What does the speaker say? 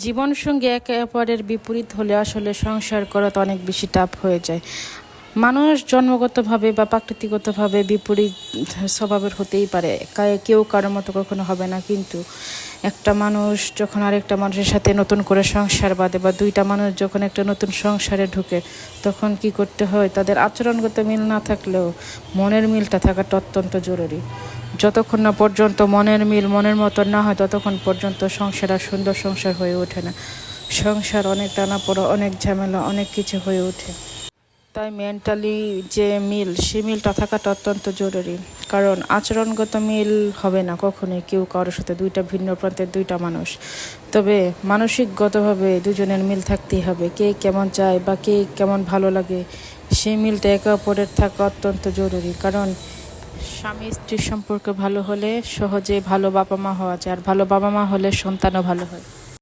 জীবনসঙ্গী একে অপরের বিপরীত হলে আসলে সংসার করা তো অনেক বেশি টাফ হয়ে যায়। মানুষ জন্মগতভাবে বা প্রাকৃতিকগতভাবে বিপরীত স্বভাবের হতেই পারে। কেউ কারও মতো কখনো হবে না, কিন্তু একটা মানুষ যখন আরেকটা মানুষের সাথে নতুন করে সংসার বাঁধে বা দুইটা মানুষ যখন একটা নতুন সংসারে ঢুকে, তখন কি করতে হয়? তাদের আচরণগত মিল না থাকলেও মনের মিলটা থাকাটা অত্যন্ত জরুরি। যতক্ষণ না পর্যন্ত মনের মিল, মনের মতো না হয়, ততক্ষণ পর্যন্ত সংসার আর সুন্দর সংসার হয়ে ওঠে না। সংসার অনেক টানাপোড়া, অনেক ঝামেলা, অনেক কিছু হয়ে ওঠে। তাই মেন্টালি যে মিল, সে মিলটা থাকাটা অত্যন্ত জরুরি। কারণ আচরণগত মিল হবে না কখনোই কেউ কারোর সাথে। দুইটা ভিন্ন প্রান্তের দুইটা মানুষ। তবে মানসিকগতভাবে দুজনের মিল থাকতেই হবে। কে কেমন চায় বা কে কেমন ভালো লাগে সেই মিলটা একে অপরের থাকা অত্যন্ত জরুরি। কারণ স্বামী স্ত্রীর সম্পর্ক ভালো হলে সহজে ভালো বাবা মা হওয়া যায়, আর ভালো বাবা মা হলে সন্তানও ভালো হয়।